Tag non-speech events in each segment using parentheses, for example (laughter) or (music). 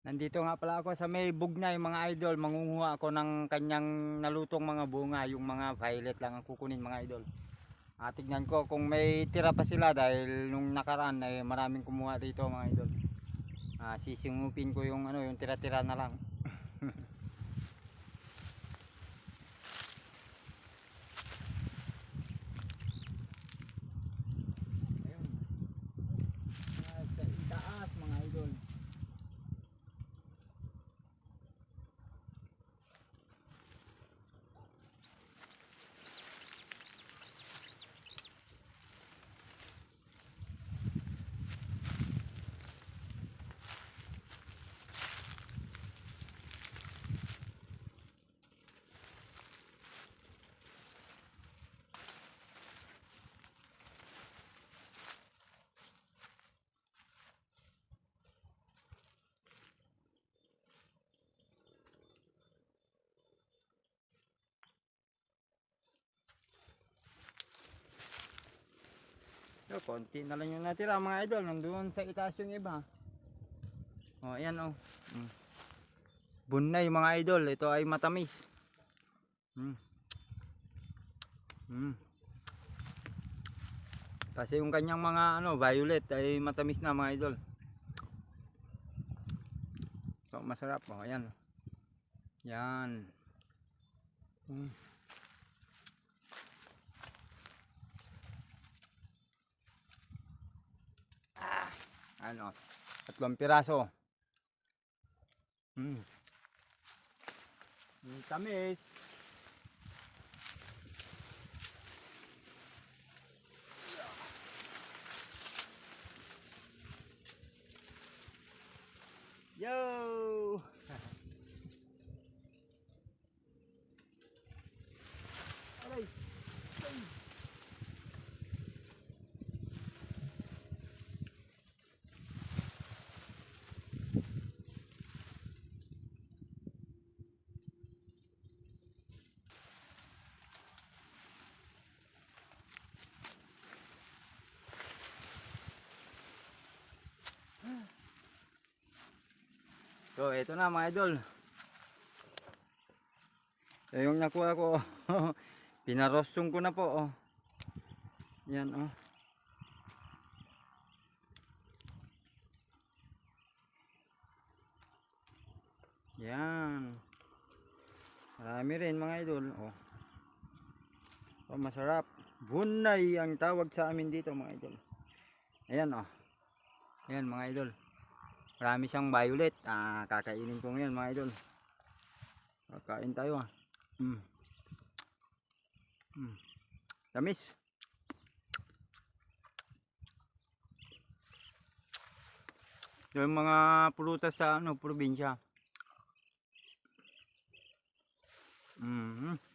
Nandito nga pala ako sa may bugnay mga idol. Mangunguha ako ng kanyang nalutong mga bunga. Yung mga violet lang ang kukunin mga idol. Ah, tignan ko kung may tira pa sila dahil nung nakaraan ay maraming kumuha dito mga idol. Ah, sisingupin ko yung ano yung tira-tira na lang. (laughs) Ayun. Ah, sa itaas mga idol. So, konti na lang yung natira mga idol. Nandun sa itaas yung iba. O, ayan o. Mm. Bunay mga idol. Ito ay matamis. Mm. Mm. Kasi yung kanyang mga ano, violet ay matamis na mga idol. So, masarap. O, ayan. Yan. Mm. Ano, tatlong piraso. Mm. Mm, tamis. Yo! Aray! Ay! So, ito na mga idol. So, yung nakuha ko, (laughs) pinarostong ko na po. Oh. Yan, oh. Yan. Marami rin mga idol. Oh. Oh, masarap. Bunay ang tawag sa amin dito mga idol. Ayan, oh. Ayan mga idol. Marami siyang violet. Ah, kakainin ko ngayon mga idol. Kakain tayo ah. Mm. Mm. Tamis. Yung mga prutas sa ano, probinsya. Mhm.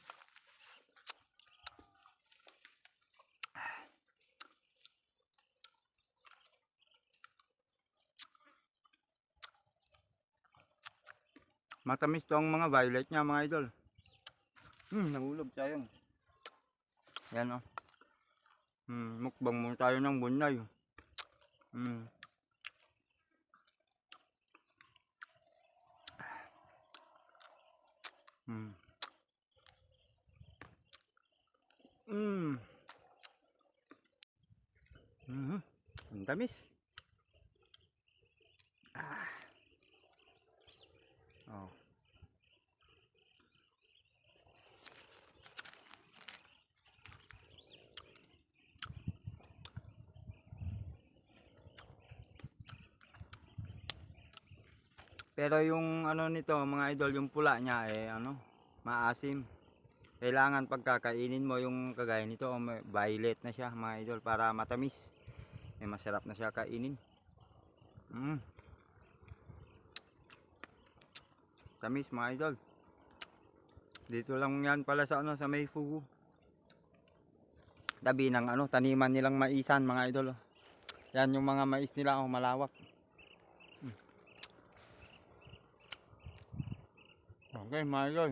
Matamis to ang mga violet niya mga idol. Hmm, nahulog tayo. Yan o. Oh. Hmm, mukbang muna tayo ng bunay. Hmm. Hmm. Hmm. Mhm. Ang tamis. Pero yung ano nito mga idol, yung pula niya eh ano, maasim. Kailangan pagkakainin mo yung kagaya nito, may violet na siya mga idol para matamis. Eh masarap na siya kainin. Mm. Tamis mga idol. Dito lang yan pala sa ano sa may fugu. Tabi ng ano taniman nilang maisan mga idol. oh. Yan yung mga mais nila oh, malawak. Mm. Okay mga idol.